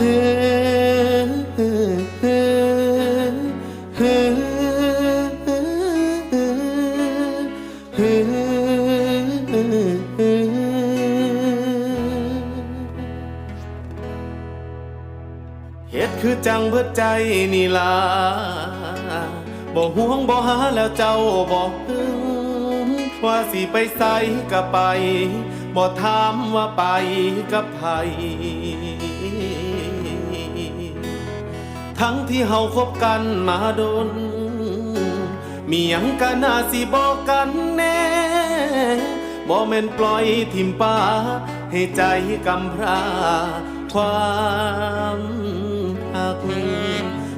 เหตุคือจังเพื่อใจนี่ลาบ่ห่วงบ่หาแล้วเจ้าบ่พึ่งว่าสิไปใส่ก็ไป บ่ถามว่าไปกับไผ ทั้งที่เฮาคบกันมาโดน มีหยังกันน่าสิบอกกันแน่บ่แม่นปล่อยทิมป้า ให้ใจกำพร้าความหัก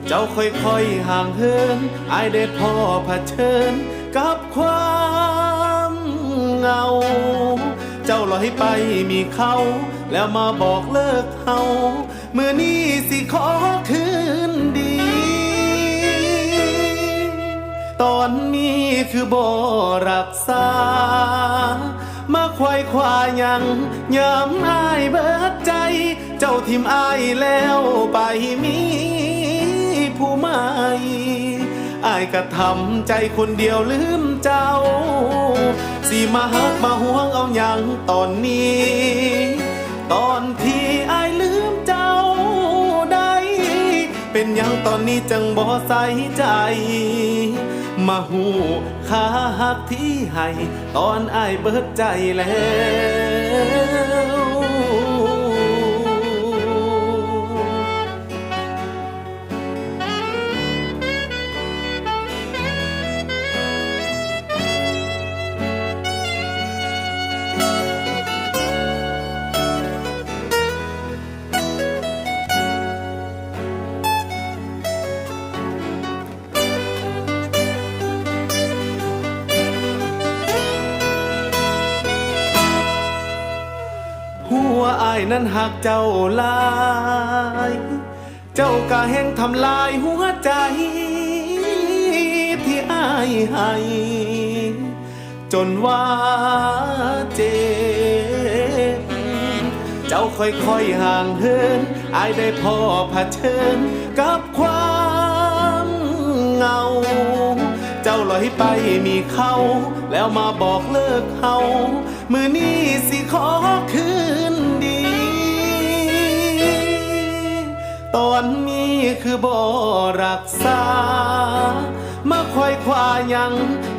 เจ้าค่อยๆห่างเหินอายได้พ่อเผชิญกับความเงา เจ้าลอยไปมีเขา แล้วมาบอกเลิกเฮาเมื่อนี้สิขอคืน คือบรักษา มาควายควายังยามอายเบิดใจ เจ้าทิมอายแล้วไปมีผู้ใหม่อายก็ทำใจคนเดียวลืมเจ้าสิมาฮักมาห่วงเอาอย่างตอนนี้ ตอนที่อายลืมเจ้าได้ เป็นยังตอนนี้จังบ่ใส่ใจ มาหูคาหักที่ให้ ตอนอายเบิดใจแล้วายนั้นหักเจ้าลาย เจ้ากะแห่งทำลายหัวใจ ที่อายให้ จนว่าเจ็บ เจ้าค่อยๆห่างเหินอายได้พอเผชิญกับความเหงา เจ้าลอยไปมีเขา แล้วมาบอกเลิกเฮามือนี้สิ คือบ่รักษา มาคอยควายัง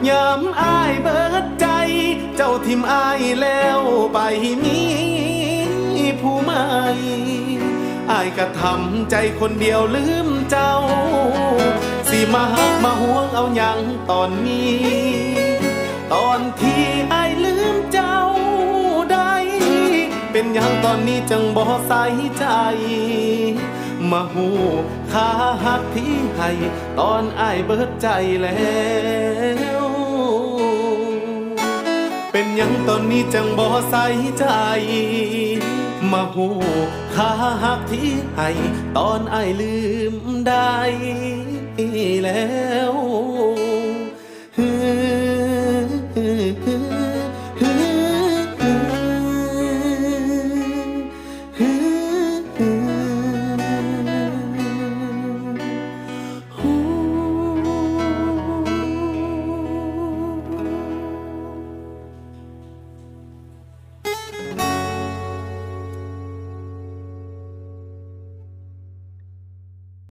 ยามอายเบิดใจ เจ้าทิมอายแล้วไปมีผู้ใหม่อายก็ทำใจคนเดียวลืมเจ้า สิมาหักมาห่วงเอาอย่างตอนนี้ ตอนที่อายลืมเจ้าได้ เป็นอย่างตอนนี้จังบ่ใส่ใจ มาหูคาหักที่ให้ตอนอายเบิดใจแล้ว เป็นยังตอนนี้จังบ่ใส่ใจมาหูคาหักที่ให้ตอนอายลืมได้แล้ว